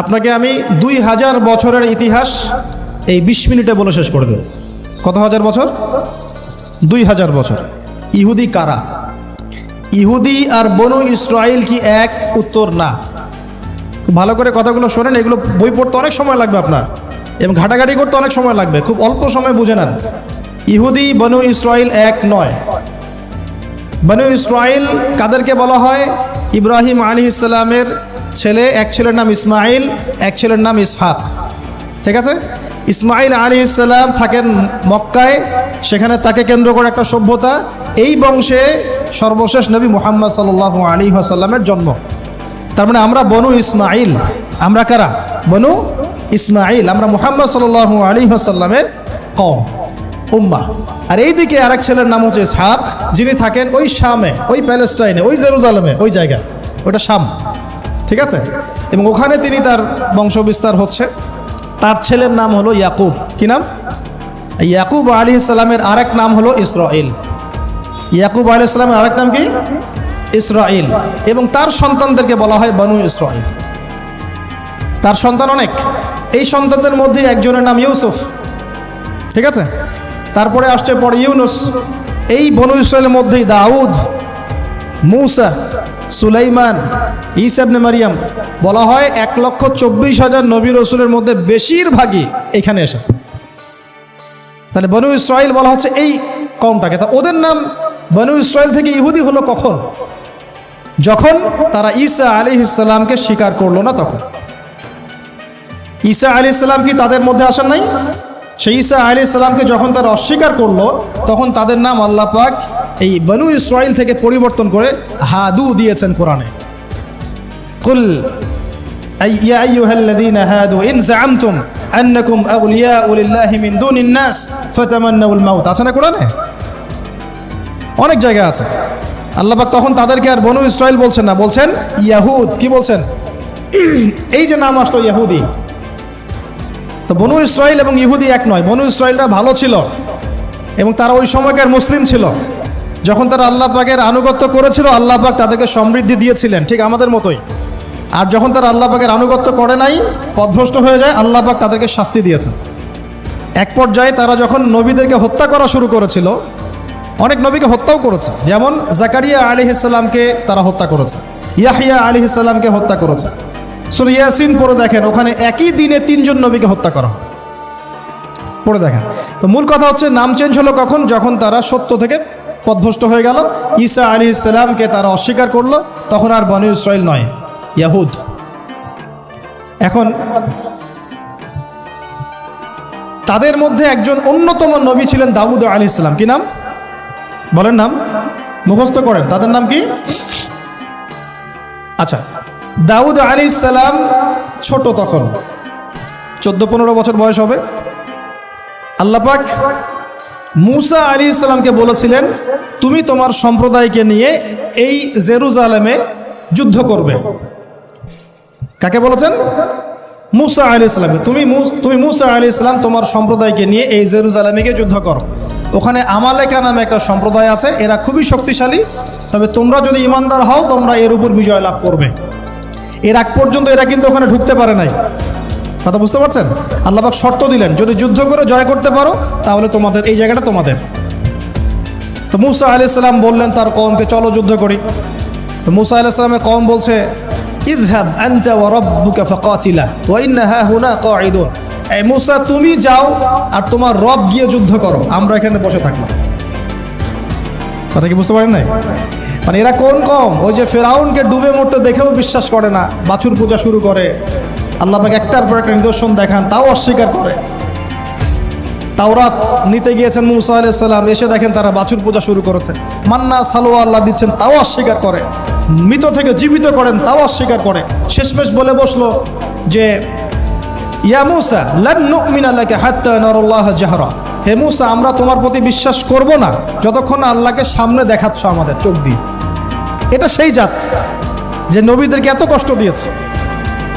আপনাকে আমি দুই হাজার বছরের ইতিহাস এই বিশ মিনিটে বলে শেষ করে দেব। কত হাজার বছর? দুই হাজার বছর। ইহুদি কারা? ইহুদি আর বনু ইসরায়েল কি এক? উত্তর না। ভালো করে কথাগুলো শোনেন, এগুলো বই পড়তে অনেক সময় লাগবে আপনার। এবং ঘাটাঘাটি করতে অনেক সময় লাগবে, খুব অল্প সময় বুঝে নেন। ইহুদি, বনু ইসরায়েল এক নয়। বনু ইসরায়েল কাদেরকে বলা হয়? ইব্রাহিম আলী ইসলামের ছেলে, এক ছেলের নাম ইসমাইল, এক ছেলের নাম ইসহাক। ঠিক আছে? ইসমাইল আলী ইসলাম থাকেন মক্কায়, সেখানে তাকে কেন্দ্র করে একটা সভ্যতা। এই বংশে সর্বশেষ নবী মুহাম্মদ সাল আলী আসাল্লামের জন্ম। তার মানে আমরা বনু ইসমাইল। আমরা কারা? বনু ইসমাইল। আমরা মুহাম্মদ সাল আলী আসাল্লামের কম উম্মা। আর এইদিকে আরেক ছেলের নাম হচ্ছে ইসহাক। যিনি থাকেন ওই শামে, ওই প্যালেস্টাইনে, ওই জেরুজালেমে, ওই জায়গায়। ওটা শাম। ঠিক আছে? এবং ওখানে তিনি তার বংশ বিস্তার হচ্ছে। তার ছেলের নাম হলো ইয়াকুব। কি নাম? ইয়াকুব আলী ইসলামের আরেক নাম হলো ইসরাইল। ইয়াকুব আলী ইসলামের আরেক নাম কি? ইসরাইল। এবং তার সন্তানদেরকে বলা হয় বনু ইসরাইল। তার সন্তান অনেক। এই সন্তানদের মধ্যে একজনের নাম ইউসুফ। ঠিক আছে? তারপরে আসছে পরে ইউনুস। এই বনু ইসরায়েলের মধ্যেই দাউদ। মৌসা, সুলাইমান ইসাবনে মারিয়াম বলা হয় এক লক্ষ চব্বিশ হাজার নবী রসুলের মধ্যে বেশিরভাগই এখানে এসেছে। তাহলে বনু ইসরায়েল বলা হচ্ছে এই কমটাকে তা ওদের নাম বনু ইসরায়েল থেকে ইহুদি হলো কখন? যখন তারা ঈসা আলী ইসলামকে স্বীকার করল না তখন। ঈসা আলী ইসলাম কি তাদের মধ্যে আসেন নাই? সেই ঈসা আলী ইসলামকে যখন তারা অস্বীকার করল, তখন তাদের নাম আল্লাহ পাক এই বনু ইসরায়েল থেকে পরিবর্তন করে হাদু দিয়েছেন কোরআনে কুল أي يا أيها الذين هادوا إن زعمتم أنكم أولياء لله من دون الناس فتمنوا الموت আছে না কোরআনে অনেক জায়গা আছে আল্লাহ পাক তখন তাদেরকে আর বনু ইসরায়েল বলছেন না বলছেন ইয়াহুদ কি বলছেন এই যে নাম আসলো ইয়াহুদি তো বনু ইসরায়েল এবং ইহুদি এক নয় বনু ইসরায়েলরা ভালো ছিল এবং তারা ওই সময়কার মুসলিম ছিল যখন তারা আল্লাহ পাকের আনুগত্য করেছিল, আল্লাহ পাক তাদেরকে সমৃদ্ধি দিয়েছিলেন, ঠিক আমাদের মতোই। আর যখন তারা আল্লাহ পাকের আনুগত্য করে নাই, পথভ্রষ্ট হয়ে যায়, আল্লাহ পাক তাদেরকে শাস্তি দিয়েছেন। এক পর্যায়ে তারা যখন নবীদেরকে হত্যা করা শুরু করেছিল, অনেক নবীকে হত্যাও করেছে। যেমন জাকারিয়া আলী ইসলামকে তারা হত্যা করেছে, ইয়াহিয়া আলী ইসলামকে হত্যা করেছে। সুর ইয়াসিন পড়ে দেখেন, ওখানে একই দিনে তিনজন নবীকে হত্যা করা হয়েছে। পড়ে দেখেন। তো মূল কথা হচ্ছে, নাম চেঞ্জ হলো কখন? যখন তারা সত্য থেকে পথভ্রষ্ট হয়ে গেল। ঈসা আলী ইসলামকে তারা অস্বীকার করল। তখন আর বনু ইসরায়েল নয়, ইয়াহুদ। এখন তাদের মধ্যে একজন অন্যতম নবী ছিলেন দাউদ আলী ইসলাম কি নাম? বলেন নাম। মুখস্থ করেন। তাদের নাম কি? আচ্ছা দাউদ আলী ইসালাম ছোট তখন। চোদ্দ পনেরো বছর বয়স হবে। আল্লাপাক মুসা আলী ইসলামকে বলেছিলেন, তুমি তোমার সম্প্রদায়কে নিয়ে এই জেরুজালেমে যুদ্ধ করবে। কাকে বলেছেন? মুসা আলী ইসলামে তুমি তুমি মুসা আলী ইসলাম তোমার সম্প্রদায়কে নিয়ে এই জেরুজালেমে গিয়ে যুদ্ধ করো। ওখানে আমালেকা নামে একটা সম্প্রদায় আছে, এরা খুবই শক্তিশালী। তবে তোমরা যদি ইমানদার হও, তোমরা এর উপর বিজয় লাভ করবে। এর আগ পর্যন্ত এরা কিন্তু ওখানে ঢুকতে পারে নাই। কথা বুঝতে পারছেন? আল্লাহবাক শর্ত দিলেন, যদি যুদ্ধ করে জয় করতে পারো, তাহলে তোমাদের, এই জায়গাটা তোমাদের। তো মুসা আলি সাল্লাম বললেন তার কমকে চলো যুদ্ধ করি। তো মুসা আলি সাল্লামের কম বলছে মুসা, তুমি যাও আর তোমার রব গিয়ে যুদ্ধ করো, আমরা এখানে বসে থাকলাম কথা কি বুঝতে পারেন নাই? মানে এরা কোন কম ওই যে ফেরাউনকে ডুবে মরতে দেখেও বিশ্বাস করে না, বাছুর পূজা শুরু করে আল্লাহ পাক একটার পর একটা নিদর্শন দেখান, তাও অস্বীকার করে। তাওরাত নিতে গিয়েছেন মুসা আলাইসাল্লাম এসে দেখেন তারা বাছুর পূজা শুরু করেছে। মান্না সালোয়া আল্লাহ দিচ্ছেন, তাও অস্বীকার করে। মৃত থেকে জীবিত করেন, তাও অস্বীকার করে। শেষমেশ বলে বসল যে, ইয়া মুসা লাকা হাত্তা নারাল্লাহ জাহরা। হে মুসা, আমরা তোমার প্রতি বিশ্বাস করব না, যতক্ষণ আল্লাহকে সামনে দেখাচ্ছ আমাদের, চোখ দিয়ে। এটা সেই জাত যে নবীদেরকে এত কষ্ট দিয়েছে।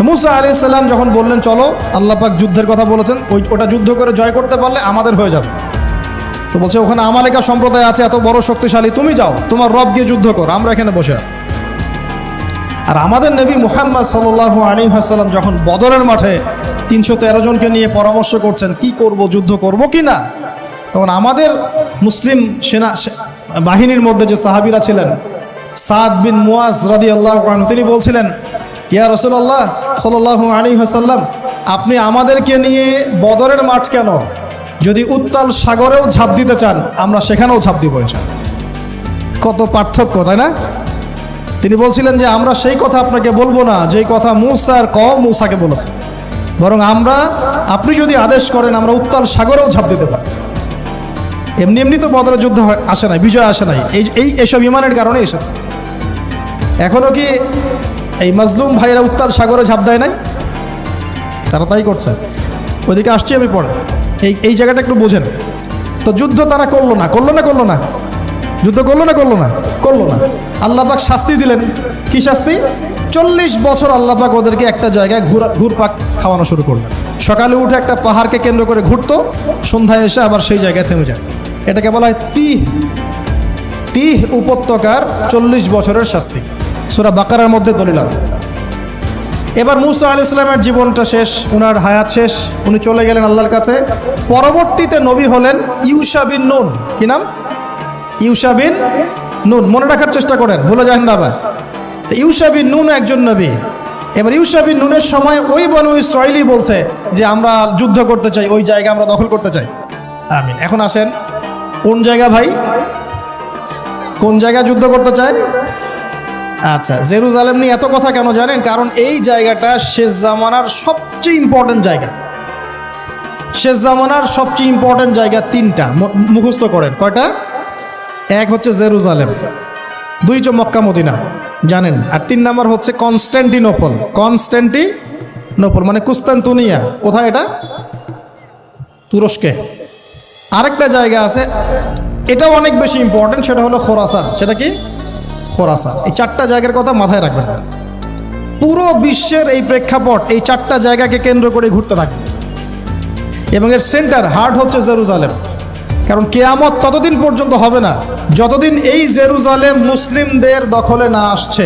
মুসা আলি সাল্লাম যখন বললেন, চলো, আল্লাহ পাক যুদ্ধের কথা বলেছেন, ওই ওটা যুদ্ধ করে জয় করতে পারলে আমাদের হয়ে যাবে। তো বলছে, ওখানে আমালেকা সম্প্রদায় আছে, এত বড় শক্তিশালী, তুমি যাও, তোমার রব গিয়ে যুদ্ধ করো, আমরা এখানে বসে আছি। আর আমাদের নবী মুহাম্মদ সাল্লাহ আলী হাসাল্লাম যখন বদরের মাঠে তিনশো তেরো জনকে নিয়ে পরামর্শ করছেন, কি করব, যুদ্ধ করব কি না? তখন আমাদের মুসলিম সেনা বাহিনীর মধ্যে যে সাহাবিরা ছিলেন, সাদ বিন মুয়াজ রাদি আল্লাহ তিনি বলছিলেন, ইয়া রসুল্লাহ সাল্লাহ আলী হাসাল্লাম আপনি আমাদেরকে নিয়ে বদরের মাঠ কেন? যদি উত্তাল সাগরেও ঝাঁপ দিতে চান, আমরা সেখানেও ঝাঁপ দিব চান কত পার্থক্য, তাই না? তিনি বলছিলেন যে আমরা সেই কথা আপনাকে বলব না, যেই কথা মুসা আর কম মুসাকে বলেছে। বরং আমরা, আপনি যদি আদেশ করেন, আমরা উত্তাল সাগরেও ঝাঁপ দিতে পারি। এমনি এমনি তো বদরের যুদ্ধ আসে নাই, বিজয় আসে নাই। এই এই, এসব বিমানের কারণে এসেছে। এখনও কি এই মাজলুম ভাইয়েরা উত্তাল সাগরে ঝাঁপ দেয় নাই? তারা তাই করছে। ওইদিকে আসছি আমি পরে। এই এই জায়গাটা একটু বোঝেন। তো যুদ্ধ তারা করল না করল না করল না। যুদ্ধ করল না করল না করল না। আল্লাপাক শাস্তি দিলেন। কি শাস্তি? চল্লিশ বছর আল্লাপাক ওদেরকে একটা জায়গায় ঘুরা, ঘুরপাক খাওয়ানো শুরু করলেন। সকালে উঠে একটা পাহাড়কে কেন্দ্র করে ঘুরতো, সন্ধ্যায় এসে আবার সেই জায়গায় থেমে যেত এটাকে বলা হয় তিহ। তিহ উপত্যকার চল্লিশ বছরের শাস্তি। সুরা বাকারার মধ্যে দলিল আছে। এবার মুসা আল ইসলামের জীবনটা শেষ ওনার হায়াত শেষ, উনি চলে গেলেন আল্লাহর কাছে। পরবর্তীতে নবী হলেন ইউসা বিন নুন। কি নাম? ইউসা বিন নুন। মনে রাখার চেষ্টা করেন, ভুলে যান না আবার। ইউসা বিন নুন একজন নবী। এবার ইউসা বিন নুনের সময় ওই বনু ইসরায়েলি বলছে যে, আমরা যুদ্ধ করতে চাই, ওই জায়গা আমরা দখল করতে চাই। আমিন। এখন আসেন, কোন জায়গা ভাই? কোন জায়গা যুদ্ধ করতে চায়? আচ্ছা জেরুজালেম নিয়ে এত কথা কেন জানেন? কারণ এই জায়গাটা শেষ জামানার সবচেয়ে ইম্পর্টেন্ট জায়গা। শেষ জামানার সবচেয়ে ইম্পর্টেন্ট জায়গা তিনটা মুখস্থ করেন। কয়টা? এক হচ্ছে জেরুজালেম, দুই হচ্ছে মক্কা, মদিনা। জানেন? আর তিন নাম্বার হচ্ছে কনস্ট্যান্টিনোপল কনস্ট্যান্টিনোপল মানে কুস্তান্তুনিয়া। কোথায় এটা? তুরস্কে। আরেকটা জায়গা আছে, এটাও অনেক বেশি ইম্পর্টেন্ট সেটা হলো খোরাসান। সেটা কি? খোরাসান এই চারটা জায়গার কথা মাথায় রাখবেন। পুরো বিশ্বের এই প্রেক্ষাপট এই চারটা জায়গাকে কেন্দ্র করে ঘুরতে থাকবে। এবং এর সেন্টার, হার্ট হচ্ছে জেরুজালেম। কারণ কেয়ামত ততদিন পর্যন্ত হবে না, যতদিন এই জেরুজালেম মুসলিমদের দখলে না আসছে।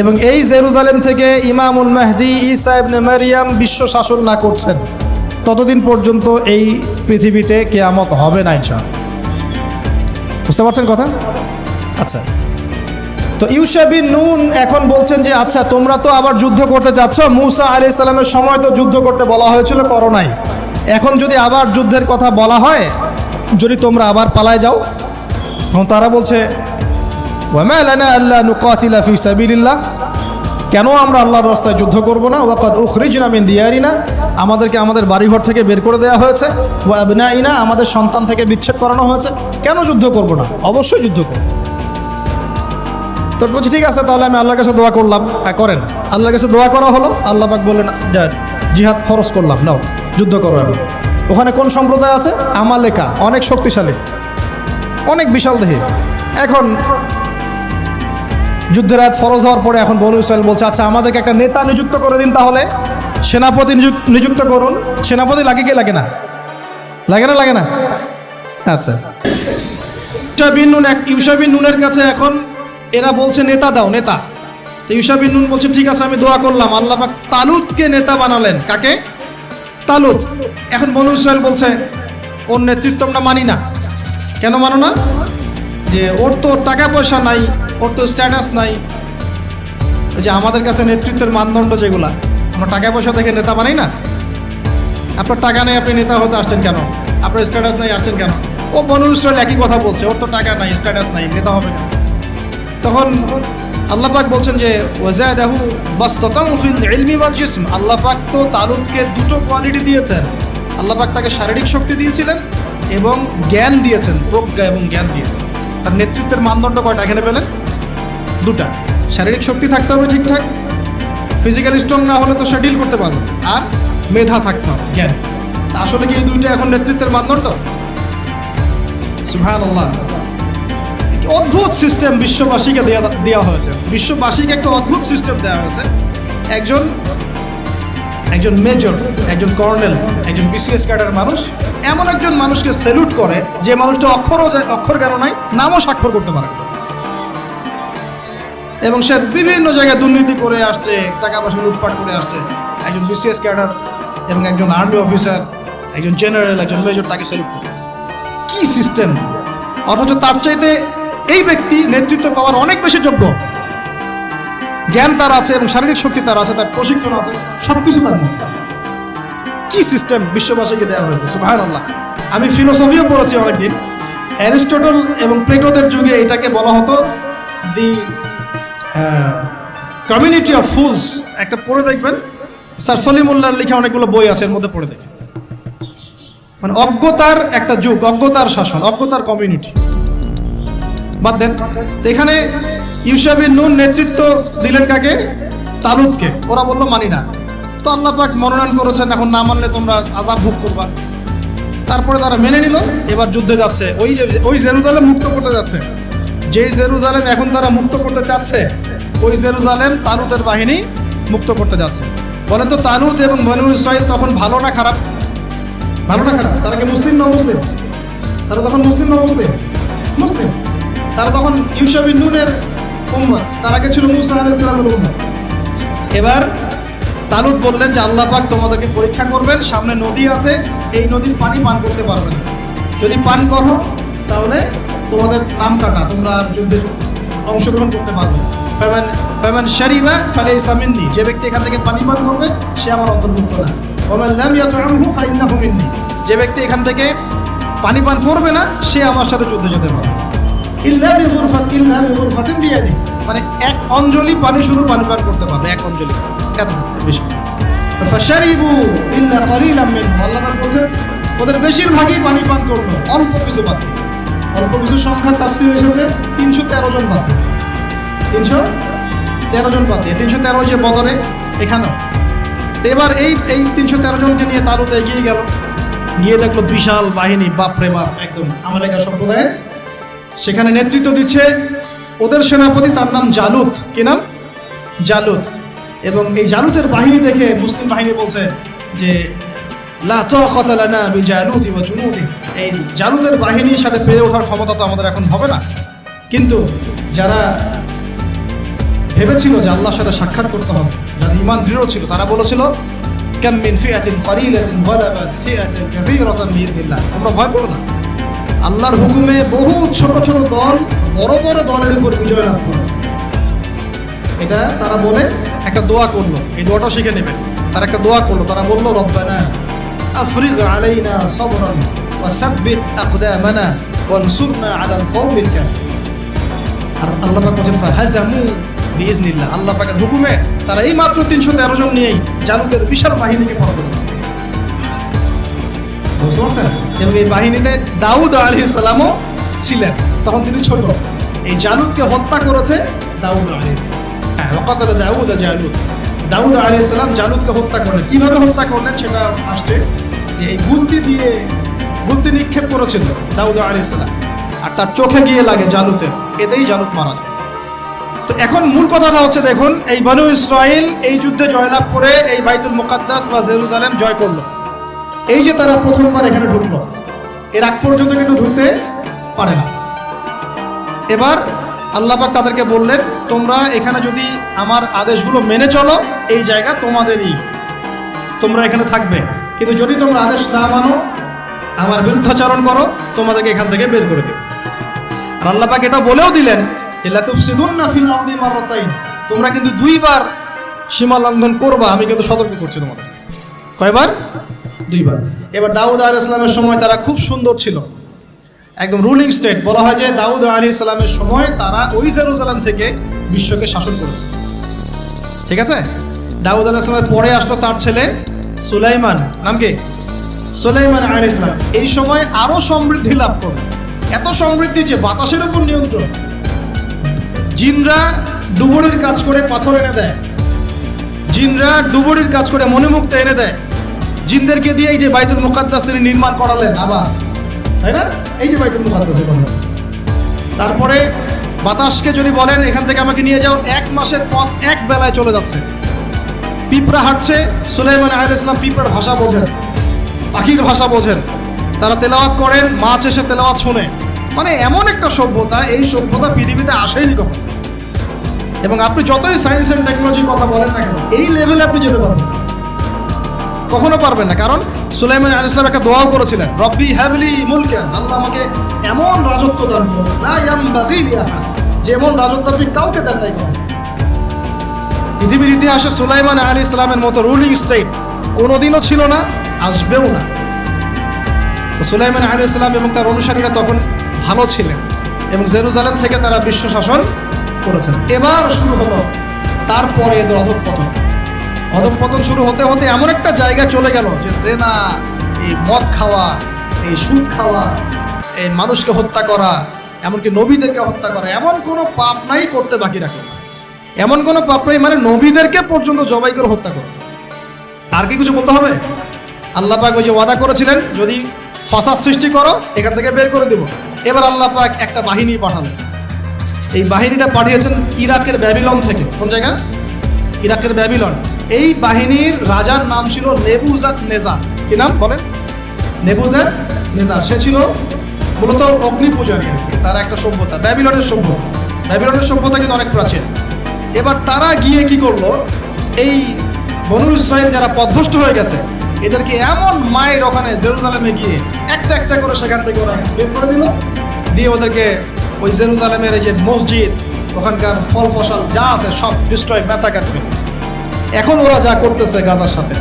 এবং এই জেরুজালেম থেকে ইমামুল মেহদি ইসা ইবনে মারিয়াম বিশ্ব শাসন না করছেন, ততদিন পর্যন্ত এই পৃথিবীতে কেয়ামত হবে না, ইনশাআল্লাহ। বুঝতে পারছেন কথা? আচ্ছা। তো ইউসা বিন নুন এখন বলছেন যে আচ্ছা তোমরা তো আবার যুদ্ধ করতে চাচ্ছ। মুসা আলি সাল্লামের সময় তো যুদ্ধ করতে বলা হয়েছিল করো নাই এখন যদি আবার যুদ্ধের কথা বলা হয়, যদি তোমরা আবার পালায় যাও, তখন তারা বলছে কেন আমরা আল্লাহর রাস্তায় যুদ্ধ করব না? ওয়াকাদ উখরিজনা মিন দিয়ারিনা। আমাদেরকে আমাদের বাড়িঘর থেকে বের করে দেওয়া হয়েছে। ওয়া আবনাইনা, আমাদের সন্তান থেকে বিচ্ছেদ করানো হয়েছে। কেন যুদ্ধ করব না? অবশ্যই যুদ্ধ করব। তোর বলছি, ঠিক আছে, তাহলে আমি আল্লাহর কাছে দোয়া করলাম। হ্যাঁ করেন। আল্লাহর কাছে দোয়া করা হলো, আল্লাহ পাক বললেন, যা, জিহাদ ফরজ করলাম, নাও, যুদ্ধ করো এখন। ওখানে কোন সম্প্রদায় আছে? আমালেকা, অনেক শক্তিশালী, অনেক বিশাল দেহে। এখন যুদ্ধের আয়াত ফরজ হওয়ার পরে এখন বনু ইসরায়েল বলছে আচ্ছা আমাদেরকে একটা নেতা নিযুক্ত করে দিন তাহলে। সেনাপতি নিযুক্ত করুন। সেনাপতি লাগে কি লাগে না? লাগে না লাগে না? আচ্ছা। ইউসা বিন নুন এক ইউসা বিন নুনের কাছে এখন এরা বলছে, নেতা দাও, নেতা। তো ইউসা বিন নুন বলছে, ঠিক আছে, আমি দোয়া করলাম। আল্লাহ পাক তালুতকে নেতা বানালেন। কাকে? তালুত এখন বনু ইসরায়েল বলছে, ওর নেতৃত্ব আমরা মানি না। কেন মানো না? যে ওর তো টাকা পয়সা নাই, ওর তো স্ট্যাটাস নাই। যে আমাদের কাছে নেতৃত্বের মানদণ্ড যেগুলা, আমরা টাকা পয়সা দেখে নেতা বানাই না? আপনার টাকা নেই, আপনি নেতা হতে আসছেন কেন? আপনার স্ট্যাটাস নাই, আসছেন কেন? ও বনু ইসরায়েল একই কথা বলছে, ওর তো টাকা নাই স্ট্যাটাস নাই, নেতা হবে না। তখন আল্লাহ পাক বলছেন যে, ওয়াজাদাহু বাসতাতাম ফিল ইলমি ওয়াল জিসম। আল্লাহ পাক তো তালুতকে দুটো কোয়ালিটি দিয়েছেন। আল্লাহ পাক তাকে শারীরিক শক্তি দিয়েছিলেন এবং জ্ঞান দিয়েছেন, প্রজ্ঞা এবং জ্ঞান দিয়েছেন। তার নেতৃত্বের মানদণ্ড কয়টা? এখানে পেলেন? দুটা। শারীরিক শক্তি থাকতে হবে ঠিকঠাক, ফিজিক্যাল স্ট্রং না হলে তো সে ডিল করতে পারবে আর মেধা থাকতে হবে, জ্ঞান। আসলে কি এই দুইটা এখন নেতৃত্বের মানদণ্ড? সুহান আল্লাহ অদ্ভুত সিস্টেম বিশ্ববাসীকে দেয়া দেওয়া হয়েছে। বিশ্ববাসীকে একটা অদ্ভুত সিস্টেম দেওয়া হয়েছে। একজন একজন মেজর একজন কর্নেল একজন বিসিএস ক্যাডার মানুষ, এমন একজন মানুষকে স্যালুট করে যে মানুষটা অক্ষরও অক্ষর কেন নাই, নামও স্বাক্ষর করতে পারে এবং সে বিভিন্ন জায়গায় দুর্নীতি করে আসছে টাকা পয়সা লুটপাট করে আসছে। একজন বিসিএস ক্যাডার এবং একজন আর্মি অফিসার একজন জেনারেল একজন মেজর তাকে সেলুট করতেছে কি সিস্টেম অথচ তার চাইতে এই ব্যক্তি নেতৃত্ব পাওয়ার অনেক বেশি যোগ্য। জ্ঞান তার আছে এবং শারীরিক শক্তি তার আছে, তার প্রশিক্ষণ আছে সব কিছু তার মধ্যে আছে। কি সিস্টেম বিশ্ববাসীকে দেওয়া হয়েছে? সুবাহ আল্লাহ আমি ফিলোসফিও পড়েছি অনেকদিন। অ্যারিস্টটল এবং প্লেটোদের যুগে এটাকে বলা হতো দি কমিউনিটি অফ ফুলস একটা পড়ে দেখবেন, স্যার সলিমুল্লাহর লেখা অনেকগুলো বই আছে, এর মধ্যে পড়ে দেখেন। মানে অজ্ঞতার একটা যুগ, অজ্ঞতার শাসন, অজ্ঞতার কমিউনিটি বাদ দেন। তো এখানে ইউসাবিন নুন নেতৃত্ব দিলেন কাকে? তালুদকে। ওরা বলল, মানি না। তো আল্লাহ পাক মনোনয়ন করেছেন, এখন না মানলে তোমরা আজাব ভোগ করবা। তারপরে তারা মেনে নিল, এবার যুদ্ধে যাচ্ছে। ওই যে, ওই জেরুজালেম মুক্ত করতে যাচ্ছে। যেই জেরুজালেম এখন তারা মুক্ত করতে চাচ্ছে, ওই জেরুজালেম তালুতের বাহিনী মুক্ত করতে যাচ্ছে। বলেন তো তালুত এবং বনু ইসরাইল তখন ভালো না খারাপ? ভালো না খারাপ? তারা কি মুসলিম না মুসলিম তারা তখন মুসলিম না মুসলিম মুসলিম। তারা তখন ইউসাবিন নুনের উম্মত। তার আগে ছিল মুসা আলাহ ইসলামের উম্মত এবার তালুত বললেন যে আল্লাহ পাক তোমাদেরকে পরীক্ষা করবেন, সামনে নদী আছে, এই নদীর পানি পান করতে পারবে না। যদি পান করো, তাহলে তোমাদের নাম কাটা তোমরা আর যুদ্ধে অংশগ্রহণ করতে পারবে। ফেমান ফেমান শারিবা ফালে ইসামিন্নি যে ব্যক্তি এখান থেকে পানি পান করবে, সে আমার অন্তর্ভুক্ত না। ওমান লাম ইয়াতআমহু ফাইন্নাহু মিন্নি, যে ব্যক্তি এখান থেকে পানি পান করবে না, সে আমার সাথে যুদ্ধে যেতে পারবে ইল্লা বিগুরফাতিন বিয়াদি মানে এক অঞ্জলি পানি পানি পান করতে পারবে, এক অঞ্জলি। এত বেশি। ফাশারিবু ইল্লা আল্লাহ পাক বলছেন, ওদের বেশিরভাগই পানি পান করবে, অল্প কিছু দিয়ে। অল্প কিছু সংখ্যা এসেছে, তিনশো তেরো জন। তিনশো তেরো জন দিয়ে তিনশো তেরো যে বদরে, এখানেও। এবার এই এই তিনশো তেরো জনকে নিয়ে তারুতে এগিয়ে গেল। গিয়ে দেখল বিশাল বাহিনী, বাপরে বাপ, একদম আমালেকা সম্প্রদায়ের সেখানে নেতৃত্ব দিচ্ছে ওদের সেনাপতি, তার নাম জালুত। কি নাম? জালুত। এবং এই জালুতের বাহিনী দেখে মুসলিম বাহিনী বলছে যে এই জালুতের বাহিনীর সাথে পেরে ওঠার ক্ষমতা তো আমাদের এখন হবে না। কিন্তু যারা ভেবেছিল যে আল্লাহর সাথে সাক্ষাৎ করতে হবে, যাদের ইমান দৃঢ় ছিল, তারা বলেছিল মিন বিইذنিল্লাহ তোমরা ভয় পেও না। আল্লাহর হুকুমে বহু ছোট ছোট দল, বড় বড় দলের উপর বিজয় লাভ করেছে। এটা তারা বলে একটা দোয়া করল। এই দোয়াটাও শিখে নেবেন। তারা একটা দোয়া করল। তারা বলল, রব্বানা আফরিগ আলাইনা সবরান ওয়া সাব্বিত আকদামানা ওয়ানসুরনা আলাল কওমিল কাফিরিন আর আল্লাহ পাক বলছেন, ফাহাজামু বিইজনিল্লাহ। আল্লাহ পাকের হুকুমে তারা এই মাত্র তিনশো তেরো জন নিয়েই জালুতের বিশাল বাহিনীকে পরাজিত করে বুঝতে পারছেন? এবং এই বাহিনীতে দাউদ আলী সালামও ছিলেন। তখন তিনি ছোট। এই জালুদকে হত্যা করেছে দাউদ আলী ইসলাম হ্যাঁ দাউদ জালুদ। দাউদ আলী ইসলাম জালুদকে হত্যা করলেন। কীভাবে হত্যা করলেন সেটা আসছে যে এই গুলতি দিয়ে গুলতি নিক্ষেপ করেছিল দাউদ আলী ইসলাম আর তার চোখে গিয়ে লাগে জালুতের এতেই জালুত মারা যায়। তো এখন মূল কথাটা হচ্ছে, দেখুন, এই বানু ইসরায়েল এই যুদ্ধে জয়লাভ করে এই বাইতুল মুকাদ্দাস বা জেরুজালেম জয় করল। এই যে তারা প্রথমবার এখানে ঢুকলো, এর আগ পর্যন্ত কিন্তু ঢুকতে পারে না। এবার আল্লাপাক তাদেরকে বললেন, তোমরা এখানে যদি আমার আদেশগুলো মেনে চলো, এই জায়গা তোমাদেরই। তোমরা এখানে থাকবে। কিন্তু যদি তোমরা আদেশ না মানো, আমার বিরুদ্ধাচরণ করো, তোমাদেরকে এখান থেকে বের করে দেব। আল্লাপাক এটা বলেও দিলেন তোমরা কিন্তু দুইবার সীমা লঙ্ঘন করবা, আমি কিন্তু সতর্ক করছি তোমাদের। কয়বার? দুইবার। এবার দাউদ আল ইসলামের সময় তারা খুব সুন্দর ছিল। একদম রুলিং স্টেট বলা হয় যে দাউদ আলী ইসলামের সময় তারা ওই জেরুজালাম থেকে বিশ্বকে শাসন করেছে। ঠিক আছে? দাউদ আলাহ ইসলামের পরে আসলো তার ছেলে সুলাইমান। নাম কি? সুলাইমান আলী ইসলাম এই সময় আরও সমৃদ্ধি লাভ করবে এত সমৃদ্ধি যে বাতাসের উপর নিয়ন্ত্রণ। জিনরা ডুবুরির কাজ করে পাথর এনে দেয়। জিনরা ডুবুরির কাজ করে মনে মুক্ত এনে দেয়। জিনদেরকে দিয়ে এই যে বাইতুল মুকাদ্দাস তিনি নির্মাণ করালেন আবার, তাই না? এই যে বাইতুল মুকাদ্দাসের কথা। তারপরে বাতাসকে যদি বলেন, এখান থেকে আমাকে নিয়ে যাও, এক মাসের পথ এক বেলায় চলে যাচ্ছে। পিঁপড়া হাঁটছে, সুলাইমান আহ ইসলাম পিঁপড়ার ভাষা বোঝেন, পাখির ভাষা বোঝেন। তারা তেলাওয়াত করেন, মাছ এসে তেলাওয়াত শোনে। মানে এমন একটা সভ্যতা, এই সভ্যতা পৃথিবীতে আসেনি কখন। এবং আপনি যতই সায়েন্স অ্যান্ড টেকনোলজির কথা বলেন না কেন, এই লেভেলে আপনি যেতে পারবেন। কখনো পারবেন না। কারণ সুলাইমান আল ইসলাম একটা দোয়াও করেছিলেন, রব্বি হ্যাভলি মুলকেন। আল্লাহ আমাকে এমন রাজত্ব দান যেমন রাজত্ব আপনি কাউকে দেন নাই। পৃথিবীর ইতিহাসে সুলাইমান আলী ইসলামের মতো রুলিং স্টেট কোনোদিনও ছিল না, আসবেও না। তো সুলাইমান আলী ইসলাম এবং তার অনুসারীরা তখন ভালো ছিলেন এবং জেরুজালেম থেকে তারা বিশ্ব শাসন করেছেন। এবার শুরু হলো তারপরে এদের অধঃপতন। অধঃপতন শুরু হতে হতে এমন একটা জায়গায় চলে গেল যে জেনা এই মদ খাওয়া, এই সুদ খাওয়া, এই মানুষকে হত্যা করা, এমনকি নবীদেরকে হত্যা করা, এমন কোনো পাপ নাই করতে বাকি রাখল। এমন কোনো পাপ নাই মানে নবীদেরকে পর্যন্ত জবাই করে হত্যা করেছে। আর কি কিছু বলতে হবে? আল্লাহ পাক ওই যে ওয়াদা করেছিলেন, যদি ফাসাদ সৃষ্টি করো, এখান থেকে বের করে দেব। এবার আল্লাহ পাক একটা বাহিনী পাঠালেন এই বাহিনীটা পাঠিয়েছেন ইরাকের ব্যাবিলন থেকে। কোন জায়গা? ইরাকের ব্যাবিলন। এই বাহিনীর রাজার নাম ছিল নেবুজাত নেজার। কি নাম বলেন? নেবুজাত নেজার। সে ছিল মূলত অগ্নি পূজারী তার একটা সভ্যতা, ব্যাবিলনের সভ্যতা। ব্যাবিলনের সভ্যতা কিন্তু অনেক প্রাচীন। এবার তারা গিয়ে কি করল? এই বনু ইসরায়েল যারা পদভষ্ট হয়ে গেছে, এদেরকে এমন মায়ের ওখানে জেরুজালেমে গিয়ে একটা একটা করে সেখান থেকে ওরা বের করে দিল। দিয়ে ওদেরকে ওই জেরুজালেমের এই যে মসজিদ, ওখানকার ফল ফসল যা আছে সব ডিস্ট্রয় ম্যাসাকার করে এখন ওরা যা করতেছে গাজার সাথে,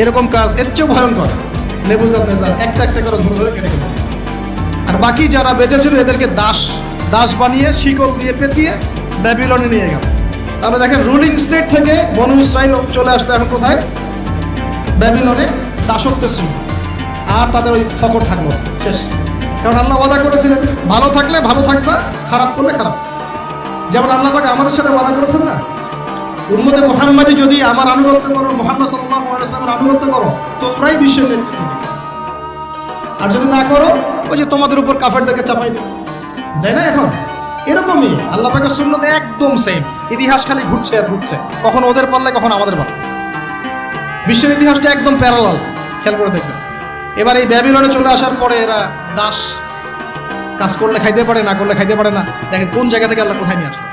এরকম কাজ এর চেয়েও ভয়ঙ্কর। নেবুজাত নেজার একটা একটা করে ধরে ধরে কেটে গেল। আর বাকি যারা বেঁচে ছিল এদেরকে দাস দাস বানিয়ে, শিকল দিয়ে পেঁচিয়ে ব্যাবিলনে নিয়ে গেল। তাহলে দেখেন রুলিং স্টেট থেকে বনু ইসরায়েল চলে আসলো এখন কোথায়? ব্যাবিলনে দাসত্ব ছিল আর তাদের ওই ফকর থাকল শেষ। কারণ আল্লাহ ওয়াদা করেছিলেন, ভালো থাকলে ভালো থাকবা, খারাপ করলে খারাপ। যেমন আল্লাহ পাক আমাদের সাথে ওয়াদা করেছেন না? উম্মতে মোহাম্মদী যদি আমার আনুগত্য করো, মোহাম্মদ সাল্লাহ আনুগত্য করো, তোমরাই বিশ্বের নেতৃত্ব আর যদি না করো, ওই যে তোমাদের উপর কাফেরদেরকে চাপাই দেবে। তাই না এখন? এরকমই আল্লাহ পাকের সুন্নত একদম সেম ইতিহাস খালি ঘুরছে আর ঘুরছে। কখন ওদের পাল্লে কখন আমাদের পাল্লে বিশ্বের ইতিহাসটা একদম প্যারালাল খেয়াল করে দেখবেন। এবার এই ব্যাবিলনে চলে আসার পরে এরা দাস, কাজ করলে খাইতে পারে, না করলে খাইতে পারে না। দেখেন কোন জায়গা থেকে আল্লাহ কোথায় নিয়ে আসলো